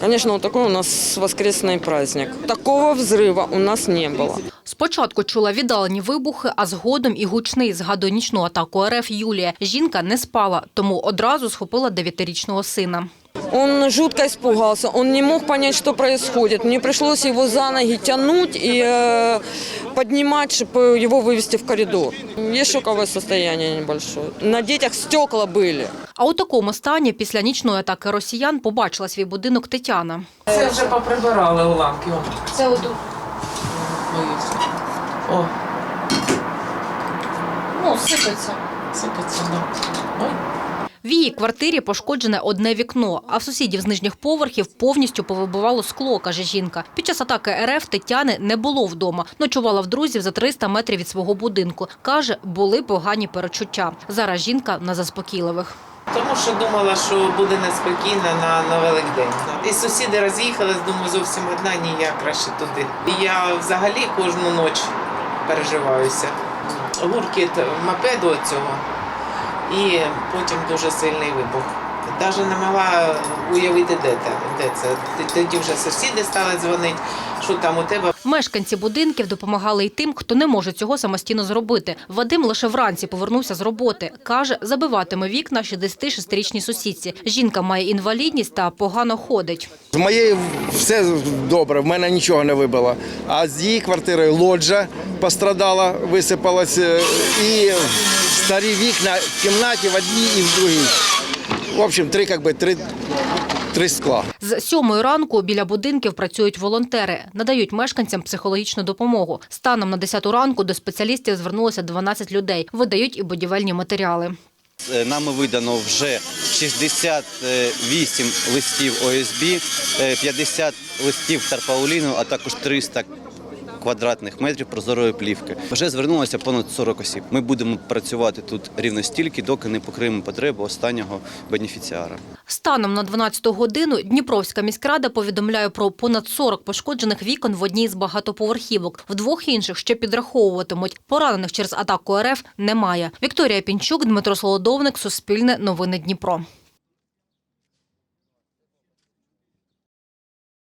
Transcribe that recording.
Конечно, вот такой у нас воскресный праздник. Такого взрыва у нас не было. Спочатку чула віддалені вибухи, а згодом і гучний згадує нічну атаку РФ Юлія. Жінка не спала, тому одразу схопила дев'ятирічного сина. Он жутко испугался, он не мог понять, что происходит. Мне пришлось его за ноги тянуть и э, поднимать, чтобы его вывести в коридор. Есть шоковое состояние небольшое. На детях стекла были. А у такому стані після нічної атаки росіян побачила свій будинок Тетяна. Це вже поприбирали уламки. О, Це отут. боюся. О, Ну, сипеться. сипеться. Да. В її квартирі пошкоджене одне вікно, а в сусідів з нижніх поверхів повністю повибивало скло, каже жінка. Під час атаки РФ Тетяни не було вдома. Ночувала в друзів за 300 метрів від свого будинку. Каже, були погані перечуття. Зараз жінка на заспокійливих. Тому що думала, що буде неспокійно на, на Великдень. І сусіди роз'їхались, думаю, зовсім одна, ні, я краще туди. І я взагалі кожну ніч переживаюся. Гуркіт мопеду цього і потім дуже сильний вибух. Навіть не могла уявити, де це. Де це. Тоді вже сусіди стали дзвонити, що там у тебе. Мешканці будинків допомагали й тим, хто не може цього самостійно зробити. Вадим лише вранці повернувся з роботи. Каже, забиватиме вікна 66-річній сусідці. Жінка має інвалідність та погано ходить. З моєї все добре, в мене нічого не вибило. А з її квартири лоджа пострадала, висипалась, е, і старі вікна в кімнаті в одній і в другій. В общем, три, как би, три, три скла. З сьомої ранку біля будинків працюють волонтери, надають мешканцям психологічну допомогу. Станом на 10 ранку до спеціалістів звернулося 12 людей. Видають і будівельні матеріали. Е, Нами видано вже 68 листів ОСБ, е, 50 листів тарпауліну, а також 300 квадратних метрів прозорої плівки. Вже звернулося понад 40 осіб. Ми будемо працювати тут рівно стільки, доки не покриємо потребу останнього бенефіціара. Станом на 12 годину Дніпровська міськрада повідомляє про понад 40 пошкоджених вікон в одній з багатоповерхівок. В двох інших ще підраховуватимуть. Поранених через атаку РФ немає. Вікторія Пінчук, Дмитро Солодовник, Суспільне новини Дніпро.